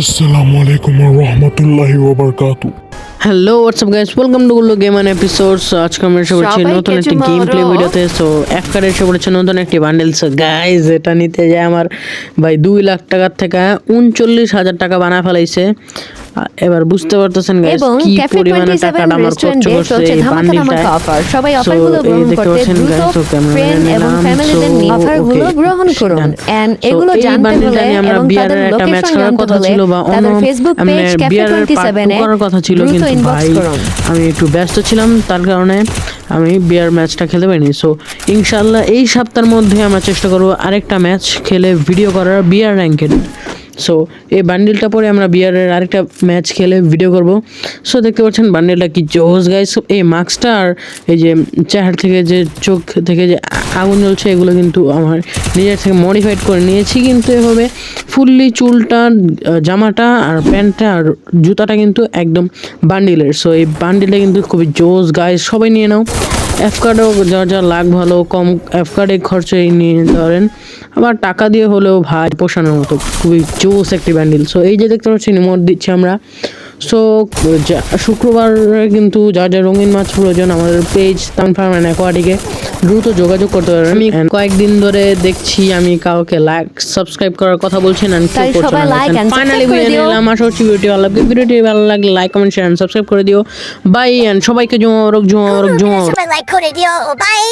আসসালামু আলাইকুম রহমতুল্লাহি ওবরকাতু hello WhatsApp guys welcome to গুলো গেম অ্যান্ড এপিসোডস আজকে আমরা এসে পড়েছি নতুন একটি গেম প্লে ভিডিওতে। সো এফকার এসে পড়েছে নতুন একটি বান্ডেল সো গাইস এটা নিতে যায় আমার ভাই দুই লাখ টাকার থেকে উনচল্লিশ হাজার টাকা বানা ফেলাইছে। এবার বুঝতে পারতেছেন এবং কি পরিমাণে 27 টাকাটা আমার খরচ করছে এই বান্ডিলটা। অফার সবাই অফারগুলো গ্রহণ করতে দ্রুত ফ্রেন্ড এবং ফ্যামিলিদের নিয়ে অফারগুলো গ্রহণ করুন। এন্ড এগুলো জানতে হলে এবং তাদের লোকেশন জানতে কথা হলে তাদের ফেসবুক পেজ ক্যাফে 27 two এ করার কথা ছিল কিন্তু ভাই আমি একটু ব্যস্ত ছিলাম তার কারণে আমি বিয়ার ম্যাচটা খেলতে পারিনি। সো ইনশাল্লাহ এই সপ্তাহের মধ্যে আমরা চেষ্টা করব আরেকটা ম্যাচ খেলে ভিডিও করার বিয়ার র্যাঙ্কের সো এই বান্ডিলটা পরে আমরা বিয়ারের আরেকটা ম্যাচ খেলে ভিডিও করব। সো দেখতে পাচ্ছেন বান্ডিলটা কি জোস গাইস এই মাস্কটা আর এই যে চেহারা থেকে যে চোখ থেকে যে আগুন জ্বলছে, এগুলো কিন্তু আমার নিজের থেকে মডিফাইড করে নিয়েছি। কিন্তু এভাবে ফুললি চুলটা জামাটা আর প্যান্টটা আর জুতাটা কিন্তু একদম বান্ডিলের সো এই বান্ডিলটা কিন্তু খুবই জোস গাইস সবাই নিয়ে নাও। এফ কার্ডেও যা যা লাখ ভালো, কম অ্যাফকার্ডে কার্ডে খরচে নিয়ে ধরেন। আবার টাকা দিয়ে হলেও ভাই, পোষানোর মতো খুবই জোস একটি ব্যান্ডেল সো এই যে দেখতে পাচ্ছি নিমোট দিচ্ছি আমরা সো শুক্রবার কিন্তু যা যা রঙিন মাছ প্রয়োজন আমাদের পেজ তান ফার্ম অ্যান্ড অ্যাকোয়াটিকে দ্রুত যোগাযোগ করতে পারবেন। আমি কয়েকদিন ধরে দেখছি আমি কাউকে লাইক সাবস্ক্রাইব করার কথা সবাই না। ফাইনালি নিলাম। আশা করছি ভিডিওটি ভালো লাগবে। ভিডিওটি ভালো লাগলে লাইক কমেন্ট শেয়ার সাবস্ক্রাইব করে দিও। বাই অ্যান্ড সবাইকে জমা রোগ জমা রোগ জমা লাইক করে দিও। বাই